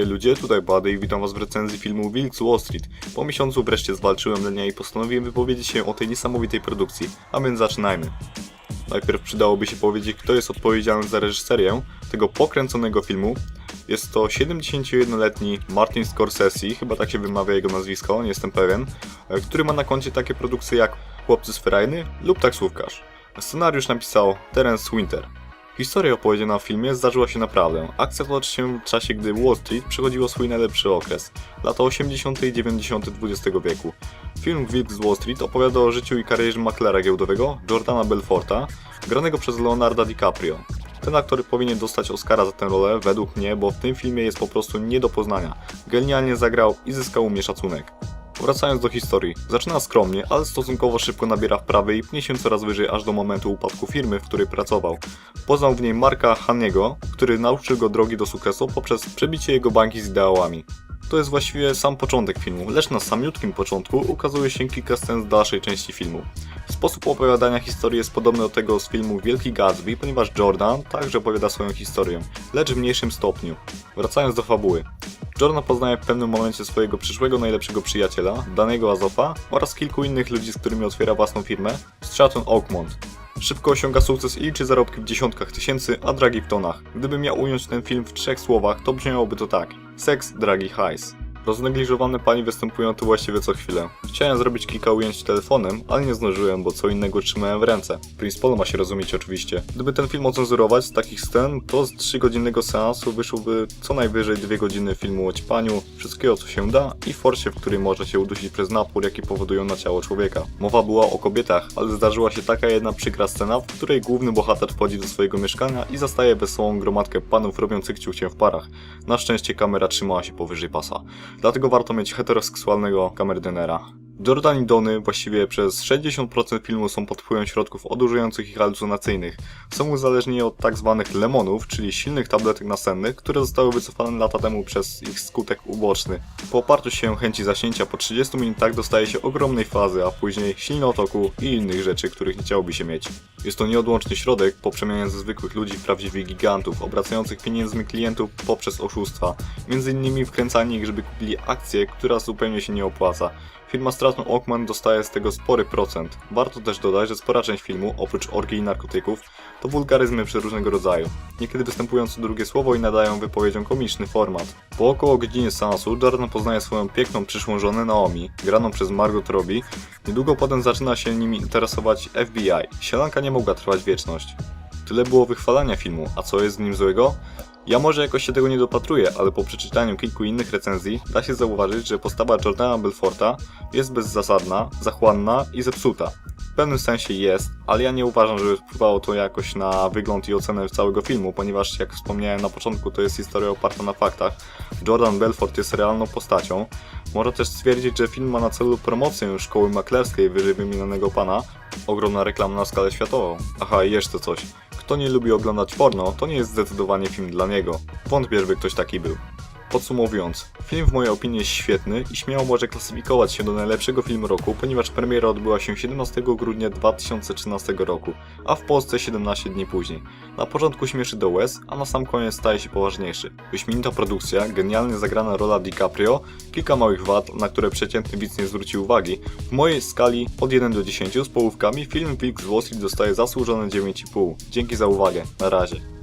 Ludzie, tutaj Bady i witam was w recenzji filmu Wilk z Wall Street. Po miesiącu wreszcie zwalczyłem lenia i postanowiłem wypowiedzieć się o tej niesamowitej produkcji, a więc zaczynajmy. Najpierw przydałoby się powiedzieć, kto jest odpowiedzialny za reżyserię tego pokręconego filmu. Jest to 71-letni Martin Scorsese, chyba tak się wymawia jego nazwisko, nie jestem pewien, e, który ma na koncie takie produkcje jak Chłopcy z Ferajny lub Taksówkarz. Scenariusz napisał Terence Winter. Historia opowiedziana w filmie zdarzyła się naprawdę. Akcja toczy się w czasie, gdy Wall Street przechodziło swój najlepszy okres lata 80. i 90. XX wieku. Film Wilk z Wall Street opowiada o życiu i karierze maklera giełdowego Jordana Belforta, granego przez Leonarda DiCaprio. Ten aktor powinien dostać Oscara za tę rolę, według mnie, bo w tym filmie jest po prostu nie do poznania. Genialnie zagrał i zyskał mnie szacunek. Wracając do historii, zaczyna skromnie, ale stosunkowo szybko nabiera wprawy i pnie się coraz wyżej aż do momentu upadku firmy, w której pracował. Poznał w niej Marka Haniego, który nauczył go drogi do sukcesu poprzez przebicie jego bańki z ideałami. To jest właściwie sam początek filmu, lecz na samiutkim początku ukazuje się kilka scen z dalszej części filmu. Sposób opowiadania historii jest podobny do tego z filmu Wielki Gatsby, ponieważ Jordan także opowiada swoją historię, lecz w mniejszym stopniu. Wracając do fabuły. Jordan poznaje w pewnym momencie swojego przyszłego najlepszego przyjaciela, danego Azofa oraz kilku innych ludzi, z którymi otwiera własną firmę, Stratton Oakmont. Szybko osiąga sukces i liczy zarobki w dziesiątkach tysięcy, a dragi w tonach. Gdybym miał ująć ten film w trzech słowach, to brzmiałoby to tak. Seks, dragi, hajs. Roznegliżowane pani występują tu właściwie co chwilę. Chciałem zrobić kilka ujęć telefonem, ale nie zdążyłem, bo co innego trzymałem w ręce. Prince Paul ma się rozumieć oczywiście. Gdyby ten film ocenzurować z takich scen, to z 3-godzinnego seansu wyszłoby co najwyżej 2 godziny filmu o ćpaniu, wszystkiego co się da i forsie, w której może się udusić przez napór, jaki powodują na ciało człowieka. Mowa była o kobietach, ale zdarzyła się taka jedna przykra scena, w której główny bohater wchodzi do swojego mieszkania i zastaje wesołą gromadkę panów robiących ciuchcię w parach. Na szczęście kamera trzymała się powyżej pasa. Dlatego warto mieć heteroseksualnego kamerdynera. Jordan i Dony właściwie przez 60% filmu są pod wpływem środków odurzających i halucynacyjnych. Są uzależnieni od tak zwanych lemonów, czyli silnych tabletek nasennych, które zostały wycofane lata temu przez ich skutek uboczny. Po oparciu się chęci zasięcia po 30 minutach dostaje się ogromnej fazy, a później silnotoku i innych rzeczy, których nie chciałoby się mieć. Jest to nieodłączny środek po przemianie ze zwykłych ludzi w prawdziwych gigantów, obracających pieniędzmi klientów poprzez oszustwa, między innymi wkręcanie ich, żeby kupili akcję, która zupełnie się nie opłaca. Firma Stratton Oakman dostaje z tego spory procent. Warto też dodać, że spora część filmu, oprócz orgii i narkotyków, to wulgaryzmy różnego rodzaju. Niekiedy występują co drugie słowo i nadają wypowiedziom komiczny format. Po około godzinie seansu Jordan poznaje swoją piękną przyszłą żonę Naomi, graną przez Margot Robbie. Niedługo potem zaczyna się nimi interesować FBI. Sielanka nie mogła trwać wieczność. Tyle było wychwalania filmu, a co jest w nim złego? Ja może jakoś się tego nie dopatruję, ale po przeczytaniu kilku innych recenzji da się zauważyć, że postawa Jordana Belforta jest bezzasadna, zachłanna i zepsuta. W pewnym sensie jest, ale ja nie uważam, żeby wpływało to jakoś na wygląd i ocenę całego filmu, ponieważ jak wspomniałem na początku, to jest historia oparta na faktach. Jordan Belfort jest realną postacią. Można też stwierdzić, że film ma na celu promocję szkoły maklerskiej wyżej wymienionego pana. Ogromna reklama na skalę światową. Aha, i jeszcze coś. Kto nie lubi oglądać porno, to nie jest zdecydowanie film dla niego. Wątpię, żeby ktoś taki był. Podsumowując, film w mojej opinii jest świetny i śmiało może klasyfikować się do najlepszego filmu roku, ponieważ premiera odbyła się 17 grudnia 2013 roku, a w Polsce 17 dni później. Na początku śmieszy do łez, a na sam koniec staje się poważniejszy. Wyśmienita produkcja, genialnie zagrana rola DiCaprio, kilka małych wad, na które przeciętny widz nie zwróci uwagi. W mojej skali od 1 do 10 z połówkami film Wilk z Wall dostaje zasłużone 9,5. Dzięki za uwagę, na razie.